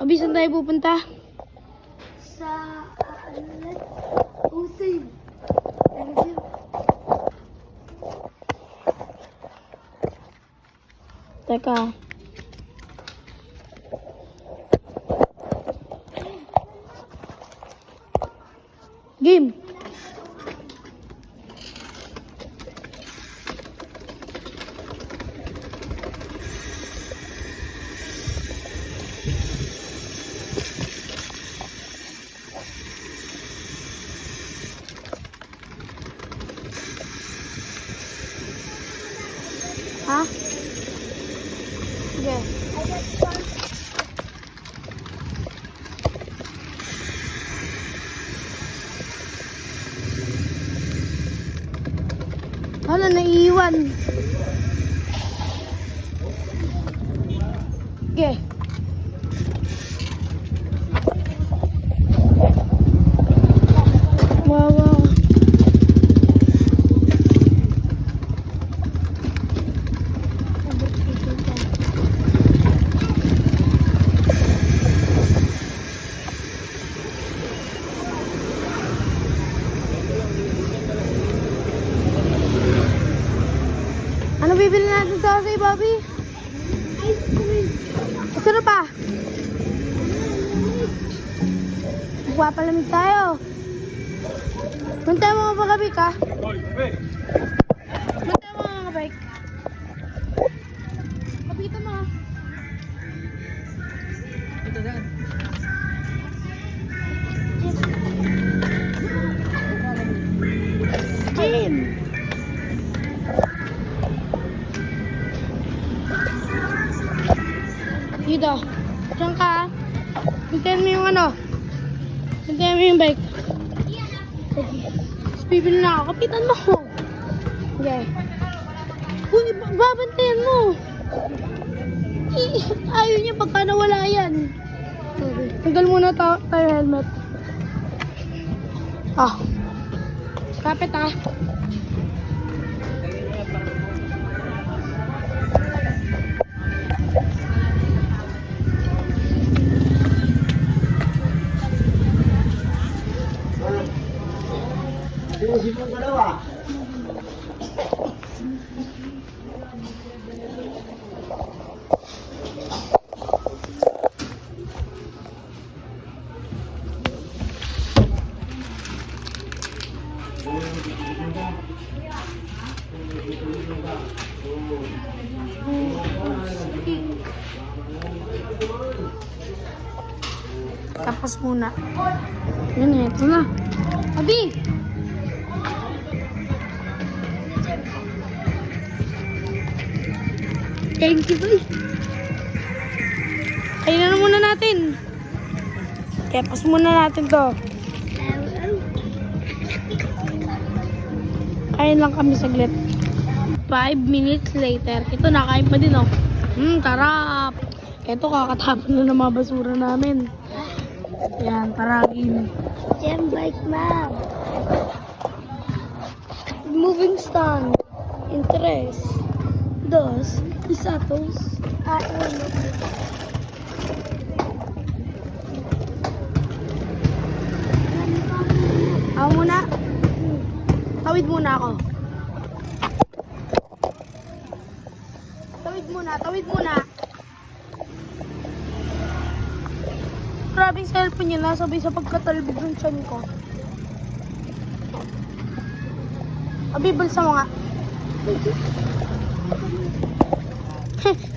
Abi, saan tayo pupunta? Sa, ano. Ano yun? Teka. Game. Ha? Sige. Ano, naiiwan. Sige. Wow, wow. Ano bibili natin sa kasi, Bobby? Ice cream. Na pa? Magpapalamig tayo. Punta mo mga pagkabik, ha? Punta Dito. Diyan ka. ah. Hintayin mo yung ano. Hintayin mo yung bike. Tapos bibili na ako. Kapitan mo. Okay. Uy, ba- babantayan mo. Ayaw niya pagka nawala yan. Tanggal muna ta tayo helmet. Ah. Kapit ah. Mo dalawa. Tapos muna. Yun, ito na. Abi! Thank you, boy. Kainan na muna natin. Kaya pas muna natin to. Kain lang kami saglit. Five minutes later. Ito, nakain pa din, oh. Hmm, tarap. Ito, kakatapon na ng mga basura namin. Yan, taragin. Jam bike, ma'am. Moving stand. Interest. Dos. Isatos. Ah, uno. Ako muna. Tawid muna ako. Tawid muna, tawid muna. Grabe cellphone niya, nasabay sa pagkatalbog ng tiyan ko. Abi, balsa mo nga.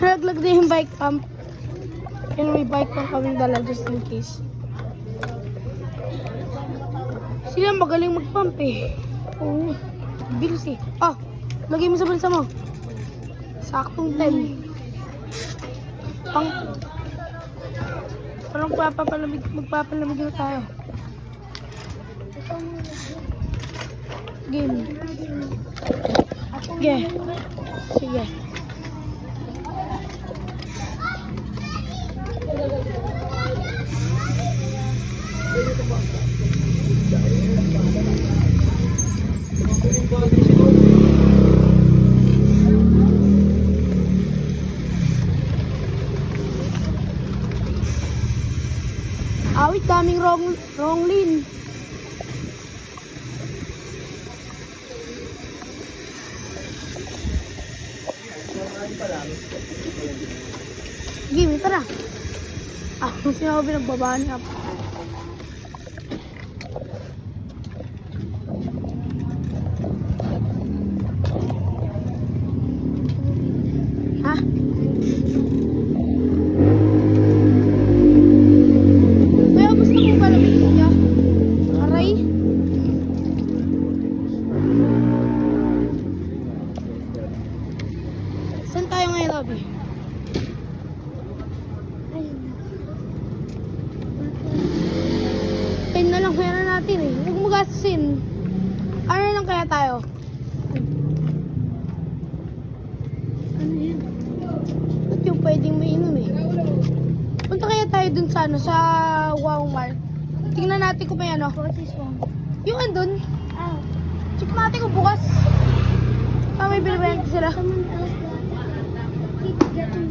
Naglag na yung bike pump. Yun, may bike pump kaming dala just in case. Sila magaling mag-pump eh. Oo. Bilis eh. Ah, lagay mo sa balsa mo. Saktong 10. Pang... Parang papapalamig, magpapalamig na tayo. Game. Sige. Sige. Ah, Awit, daming wrong, wrong lane. Ako pinagbabaan niya. Ha? Kaya gusto ko pala niya. Aray. Saan tayo ngayon, Robby? Ayun. Pin na lang pera natin eh. Huwag mo gastusin. Ano lang kaya tayo? Ano yun? Ba't yung pwedeng mainom eh? Punta kaya tayo dun sa ano, sa Wow Mart. Tingnan natin kung may ano. What is wrong? Yung andun, Ah, check natin kung bukas. Ah, may binibenta sila. got keeps getting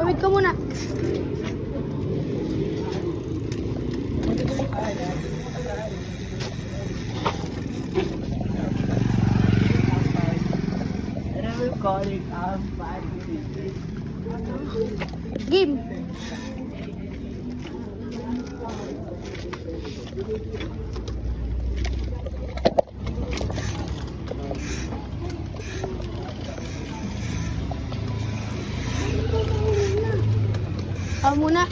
Tawid ka muna. Game. Ako muna.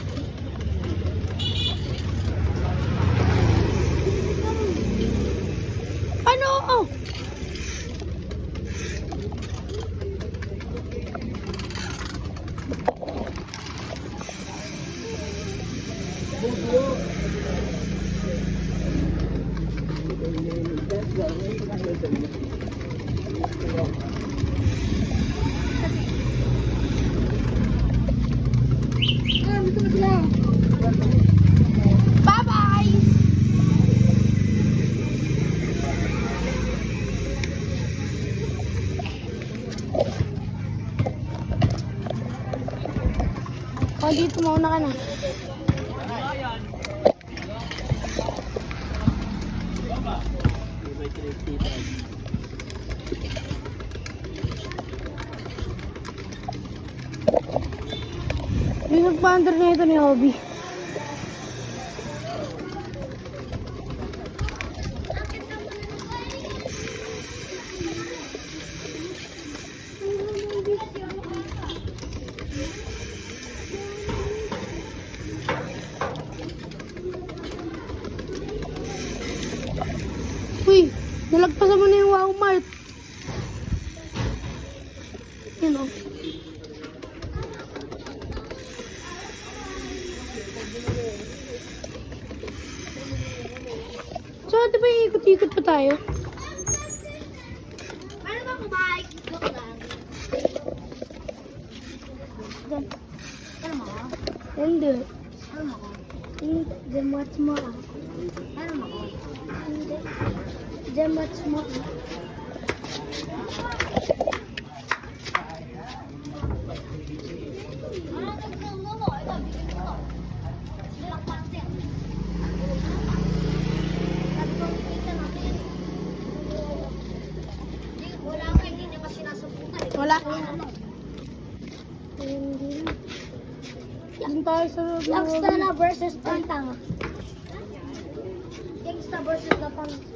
Ano? Oh. Bye-bye! O, dito mauna ka na. Yung nag-pander na ito ni Hobby. So, di ba ikot-ikot pa tayo? Ano ba kumain? Ano mo? Hindi. Ano mo? Hmm, Then what's more? Ano mo? Hindi. Then what's more? Wala. Doon tayo sa... Gangsta na versus pantanga. Gangsta versus na pantanga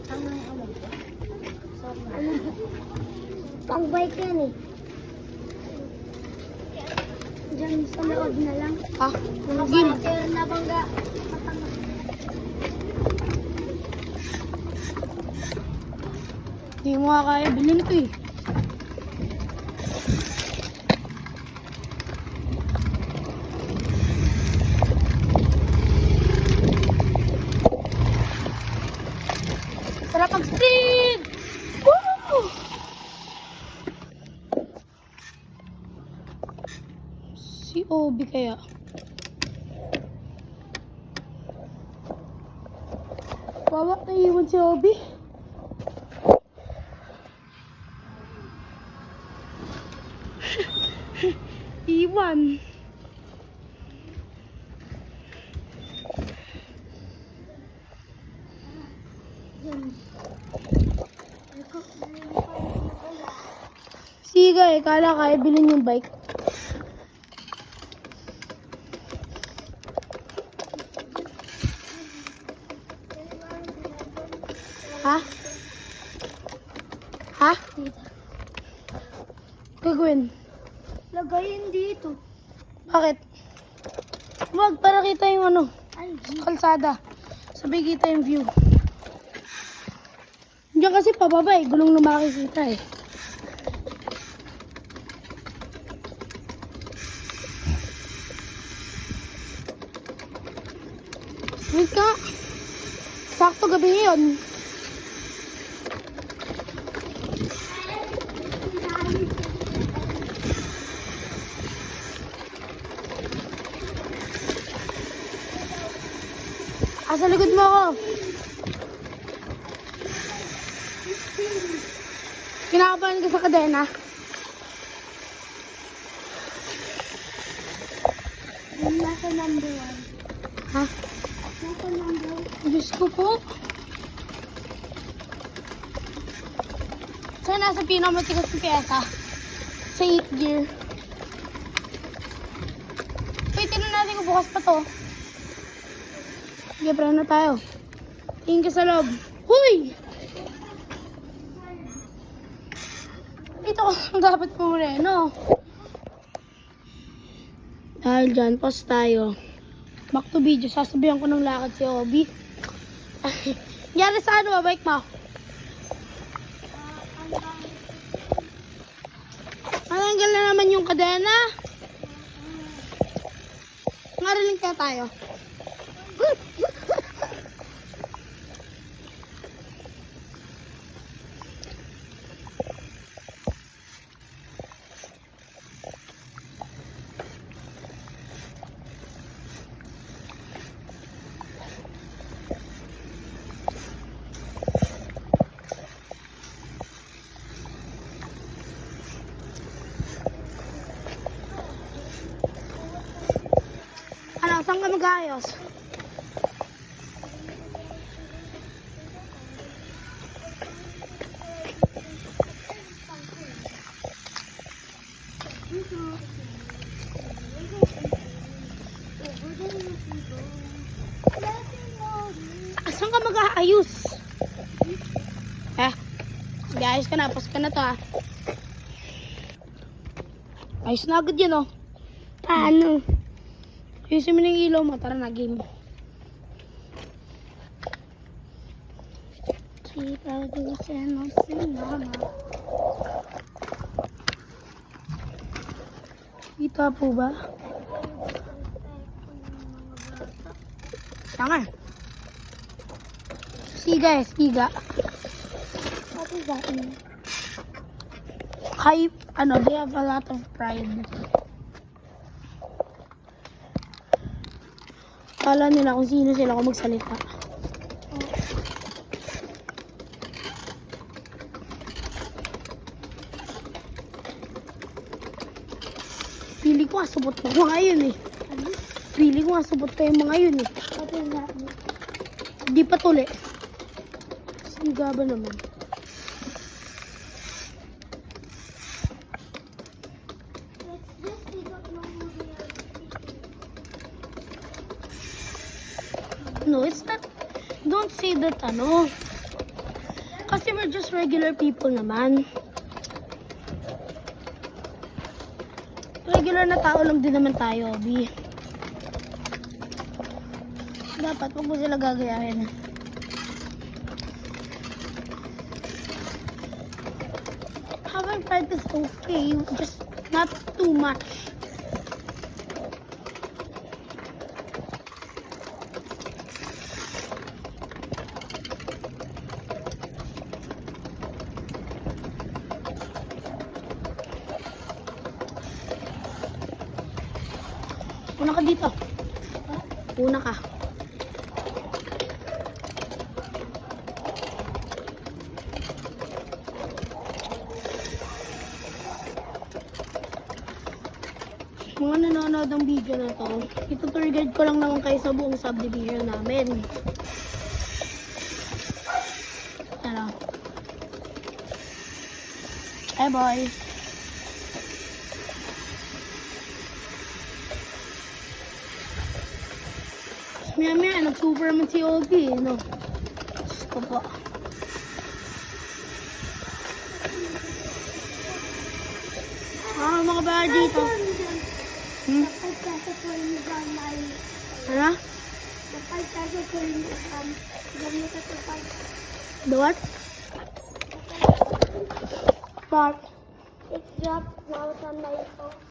ano? Pang bike yan eh. Diyan sa loob na lang. Ha? Ng game. Nakaparatir na bangga. Patanga. Hindi mo kaya. Bilhin ito eh. Obi kaya. Wawa, naiiwan si Obi. Iwan. Eh, kala kaya bilhin yung bike. Ha? Ha? Gagawin. Lagayin dito. Bakit? Wag, para kita yung ano, Ay, kalsada. Sabay kita yung view. Diyan kasi pababa eh, gulong na makikita eh. Wait ka. Sakto gabi yun. Ah, sa likod mo ako. Kinakabahan ka sa kadena. yung nasa number one. Ha? Nasa number one. Diyos ko po. Saan nasa pinakamatigas na piyesa? Sa 8 gear. Wait, tignan natin kung bukas pa to. Sige, pre na tayo. Tingin ka sa loob. Huy! Ito ang dapat pumureno. Dahil dyan, pause tayo. Back to video. Sasabihan ko ng lakad si Obi. Nangyari sa ano, bike mo? Matanggal na naman yung kadena. Ngaraling kaya tayo. Mag-ayos? Ah, Saan ka mag-aayos? Eh, mag-aayos ka na. Pas ka na to ah. Ayos na agad yun oh. Paano? Ayusin mo yung ilaw mo. Tara na, game. Si producer ng sinama. Kita po ba? Tanga. Siga eh, siga. What is that mean? Ano, they have a lot of pride. Kala nila kung sino sila kung magsalita. Pili ko nga subot ko mga yun eh. Pili ko nga subot ko yung mga yun eh. What is that mean? Di pa tuli. Siga ba naman? Let's just take out no No, it's not. Don't say that, ano. Kasi we're just regular people naman. Regular na tao lang din naman tayo, Bi. Dapat, wag mo sila gagayahin. Having pride is okay, just not too much. Una ka dito. Una ka. mga nanonood ng video na to, ito tour guide ko lang naman kayo sa buong subdivision namin. Ano? Eh boy. Maya maya, nag-super naman si Ogie, no? Diyos ko po. Ah, mga ba dito? Hmm? Ano? The what? What? It dropped out on my phone.